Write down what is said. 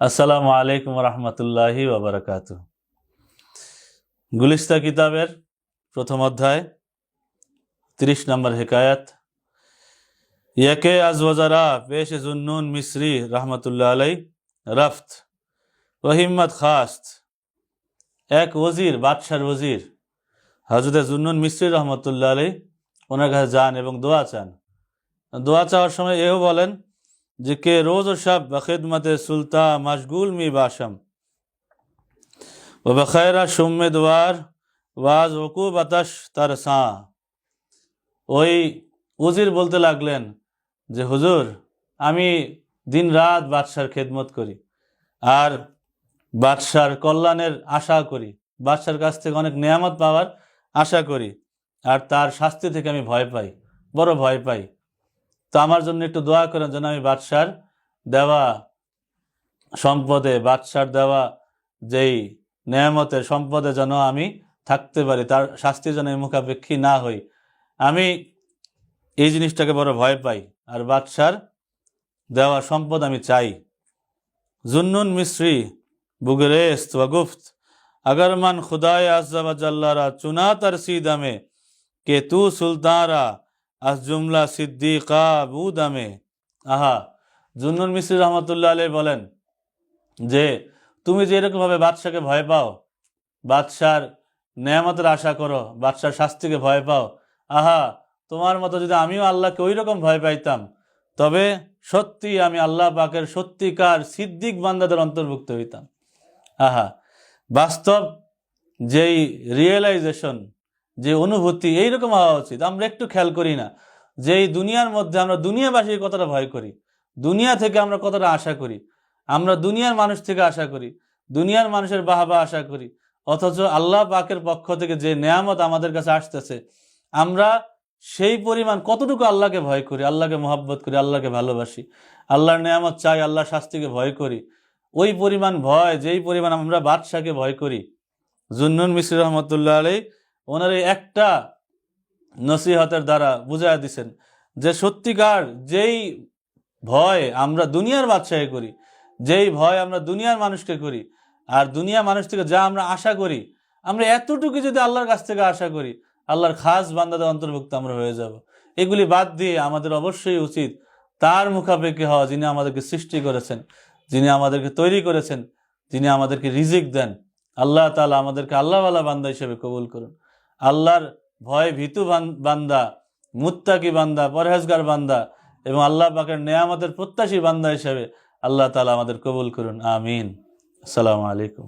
আসসালামু আলাইকুম রহমতুল্লাহি ওবরাকাত গুলিস্তা কিতাবের প্রথম অধ্যায়, তিরিশ নম্বর হেকায়াত। ইয়াকে আজ ওয়াজারা পেশ জুন্নুন, মিসরি রহমতুল্লাহ আলাই রফত রহিম্মত খাস্ত। এক ওজির, বাদশার ওজির হজরত জুন্নুন, মিসরি রহমতুল্লাহ আলাই ওনার কাছে যান এবং দোয়া চান। দোয়া চাওয়ার সময় এও বলেন যে কে রোজ ও শব বখিদমতে সুলতা মশগুল মি বাসম ও বখেরা সুম্মে দুয়ার ওয়াজ ওকুব আতশ তারসা ওই উজির বলতে লাগলেন যে, হুজুর, আমি দিন রাত বাদশার খেদমত করি আর বাদশার কল্যাণের আশা করি। বাদশার কাছ থেকে অনেক নিয়ামত পাওয়ার আশা করি আর তার শাস্তি থেকে আমি ভয় পাই, বড় ভয় পাই। তো আমার জন্য একটু দোয়া করেন যেন আমি বাদশার দেওয়া সম্পদে বাদশার দেওয়া যেই নেয়ামতের সম্পদে যেন আমি থাকতে পারি তার শাস্তির যেন আমি মুখাপেক্ষী না হই আমি এই জিনিসটাকে বড় ভয় পাই আর বাদশার দেওয়া সম্পদ আমি চাই জুন্নুন মিশ্রি বুগরেস্ত ওয়াগুফত अगर मन खुदाए अज़्ज़ा व जल्लारा चुना तरसी दमे के तू सुल्तारा আজ জুমলা সিদ্দিকা বুদামে। আহা জুন্নুন মিস্ত্রি রহমতুল্লাহ আলাই বলেন যে, তুমি যে এরকমভাবে বাদশাকে ভয় পাও, বাদশার নেয়ামতের আশা করো, বাদশার শাস্তিকে ভয় পাও, আহা, তোমার মতো যদি আমিও আল্লাহকে ওই রকম ভয় পাইতাম, তবে সত্যি আমি আল্লাহ পাকের সত্যিকার সিদ্দিক বান্দাদের অন্তর্ভুক্ত হইতাম। আহা, বাস্তব যেই রিয়েলাইজেশন যে অনুভূতি, এইরকম হওয়া উচিত। আমরা একটু খেয়াল করি না যে এই দুনিয়ার মধ্যে আমরা দুনিয়াবাসীর কতটা ভয় করি। দুনিয়া থেকে আমরা কতটা আশা করি? আমরা দুনিয়ার মানুষ থেকে আশা করি। দুনিয়ার মানুষের বাহাবা আশা করি। অথচ আল্লাহ পাকের পক্ষ থেকে যে নেয়ামত আমাদের কাছে আসতেছে, আমরা সেই পরিমাণ কতটুকু আল্লাহকে ভয় করি, আল্লাহকে মহব্বত করি, আল্লাহকে ভালোবাসি, আল্লাহর নেয়ামত চাই, আল্লাহর শাস্তিকে ভয় করি, ওই পরিমাণ ভয়, যেই পরিমাণ আমরা বাদশাকে ভয় করি। জুন্নুন মিশ্র রহমতুল্লাহ আলাই ওনার এই একটা নসিহতের দ্বারা বুঝাই দিছেন যে সত্যিকার যেই ভয় আমরা দুনিয়ার বাদশাহে করি, যেই ভয় আমরা দুনিয়ার মানুষকে করি, আর দুনিয়া মানুষ থেকে যা আমরা আশা করি, আমরা এতটুকু যদি আল্লাহর কাছ থেকে আশা করি, আল্লাহর খাস বান্দাদের অন্তর্ভুক্ত আমরা হয়ে যাব। এগুলি বাদ দিয়ে আমাদের অবশ্যই উচিত তার মুখাপেক্ষি হওয়া যিনি আমাদেরকে সৃষ্টি করেছেন, যিনি আমাদেরকে তৈরি করেছেন, যিনি আমাদেরকে রিজিক দেন। আল্লাহ তালা আমাদেরকে আল্লাহওয়ালা বান্দা হিসেবে কবুল করুন। আল্লাহর ভয় ভীতু বান্দা, মুত্তাকি বান্দা, পরহেজগার বান্দা এবং আল্লাহ পাকের নেয়ামতের প্রত্যাশী বান্দা হিসাবে আল্লাহ তালা আমাদের কবুল করুন। আমিন। আসসালামু আলাইকুম।